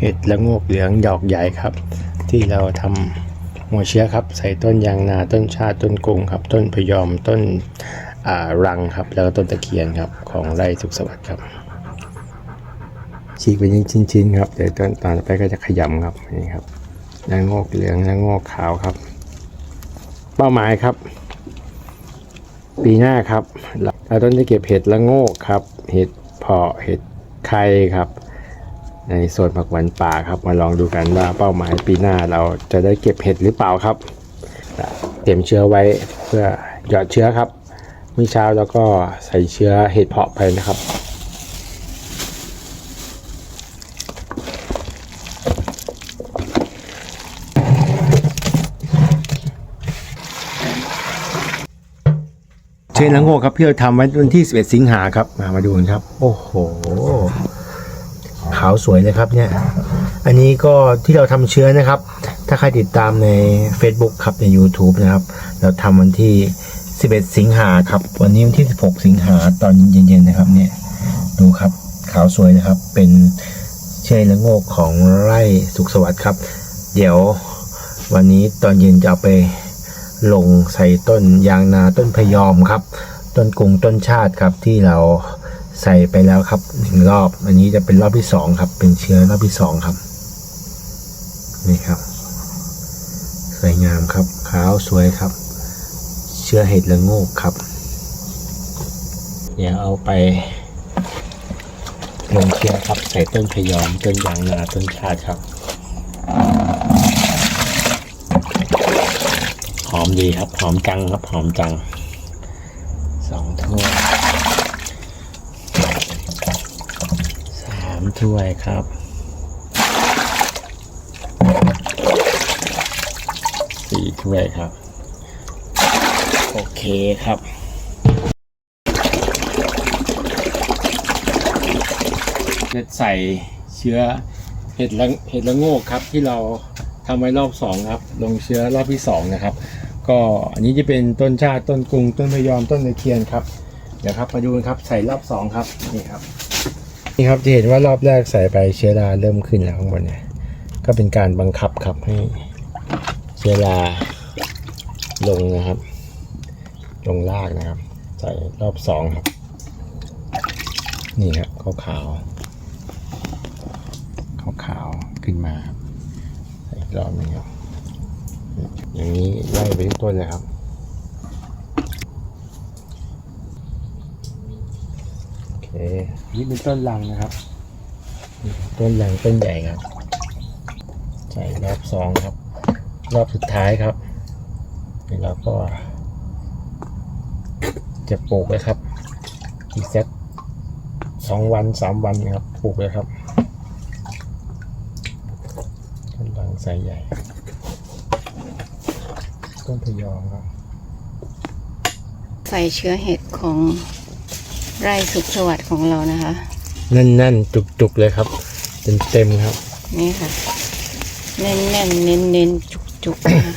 เห็ดละโงกเหลืองดอกใหญ่ครับ ที่เราทำหัวเชื้อครับ ใส่ต้นยางนาต้นชาต้นกุงครับ ต้นพยอมต้นรังครับ แล้วก็ต้นตะเคียนครับของไร่สุขสวัสดิ์ครับฉีกเป็นชิ้นๆครับเดี๋ยวตอนตอนต่อไปก็จะขยำครับนี่ครับละโงกเหลืองละโงกขาวครับ เป้าหมายครับ ปีหน้าครับ เราต้องจะเก็บเห็ดละโงกครับ เห็ดเพาะเห็ดไข่ครับ ในโซนผักหวานป่าครับ มาลองดูกันว่าเป้าหมายปีหน้าเราจะได้เก็บเห็ดหรือเปล่าครับ เตรียมเชื้อไว้เพื่อหยอดเชื้อครับเมื่อเช้าแล้วก็ใส่เชื้อเห็ดเพาะไปนะครับเชนละโงกครับพี่เราทำไว้วันที่ 11 สิงหาครับ มามาดูกันครับ โอ้โห ขาวสวยเลยครับเนี่ย อันนี้ก็ที่เราทำเชื้อนะครับ ถ้าใครติดตามใน Facebook ครับใน YouTube นะครับ เราทำวันที่ 11 สิงหาครับ วันนี้วันที่ 16 สิงหาตอนเย็นๆนะครับเนี่ยดูครับขาวสวยนะครับ เป็นเชนละโงกของไร่สุขสวัสดิ์ครับ เดี๋ยววันนี้ตอนเย็นจะเอาไปลงใส่ต้นยางนาต้นพยอมครับ ต้นกุงต้นชาติครับที่เรา ใส่ไปแล้วครับหนึ่งรอบ อันนี้จะเป็นรอบที่สองครับ เป็นเชื้อรอบที่สองครับ นี่ครับ สวยงามครับ ขาวสวยครับ เชื้อเห็ดละโงกครับ เดี๋ยวเอาไปลงเชื้อครับ ใส่ต้นพยอมต้นยางนาต้นชาติครับหอมดีครับหอมจังครับหอมจังสองถ้วยสามถ้วยครับสี่ถ้วยครับ โอเคครับเม็ดใส่เชื้อเห็ดละเห็ดละโงกครับที่เราทำไว้รอบสองครับ ลงเชื้อรอบที่สองนะครับ ก็อันนี้จะเป็นต้นชาติต้นกรุงต้นพยอมต้นตะเคียนครับ เดี๋ยวครับมาดูกันครับใส่รอบสองครับนี่ครับ นี่ครับจะเห็นว่ารอบแรกใส่ไปเชื้อราเริ่มขึ้นแล้วข้างบนเนี่ย ก็เป็นการบังคับครับให้เชื้อราลงนะครับ ลงรากนะครับ ใส่รอบสองครับ นี่ครับขาวขาวขาวขาวขึ้นมาใส่อีกรอบหนึงครับ อย่างนี้ไล่ไปทุกต้นเลยครับ โอเค นี่เป็นต้นลังนะครับนี่ต้นลังต้นใหญ่ครับ ใส่รอบสองครับ รอบสุดท้ายครับนี่เราก็ จะปลูกเลยครับ อีกสักสองวันสามวันนะครับ ปลูกเลยครับต้นลังไซส์ใหญ่ ต้นพยอมครับ ใส่เชื้อเห็ดของ ไร่สุขสวัสดิ์ของเรานะคะ แน่นๆ จุกๆเลยครับเต็มๆครับ นี่ค่ะ แน่นแน่นๆเน้นเน้นๆจุกจุกๆนะคะ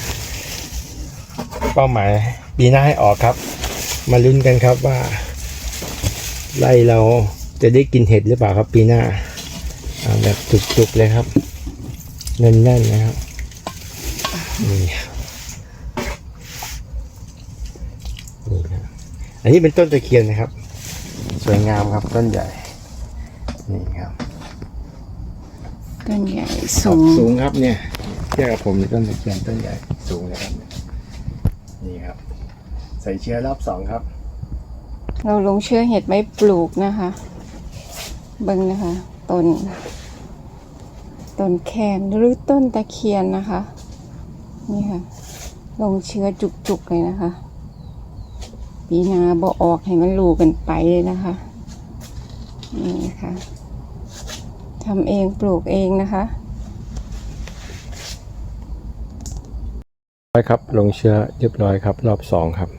เป้าหมายปีหน้าให้ออกครับ มาลุ้นกันครับว่าไร่เราจะได้กินเห็ดหรือเปล่าครับ ปีหน้าเอาแบบจุกๆเลยครับแน่นๆนะครับนี่ครับนี่ครับอันนี้เป็นต้นตะเคียนนะครับ สวยงามครับต้นใหญ่ นี่ครับต้นใหญ่ครัสูบงสูงครับเนี่ยเทียบกับผมในต้นตะเคียนต้นใหญ่สูงเลยครับ นี่ครับ ใส่เชื้อรอบสองครับ เราลงเชื้อเห็ดไว้ปลูกนะคะเบิ่งนะคะต้นต้นแคนหรือต้นตะเคียนนะคะ นี่ค่ะ ลงเชื้อจุกๆเลยนะคะ ปีนาบอออกให้มันรูกันไปเลยนะคะนี่ค่ะทำเองปลูกเองนะคะร้อยครับลงเชื้อเรียบร้อยครับ รอบสองครับ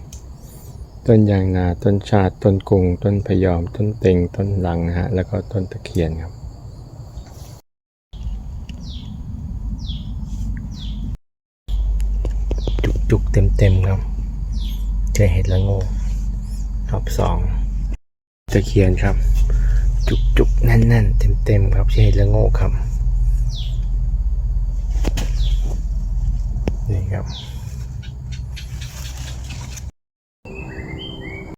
ต้นยางนาต้นชาติต้นกุง ต้นพยอม ต้นเต็งต้นลังนะฮะแล้วก็ต้นตะเคียนครับจุกๆเต็มๆครับ เจอเห็ดละโง่รอบสองจะเขียนครับ จุกจุกแน่นๆนเต็มๆครับเจอเห็ดละโง่ครับนี่ครับ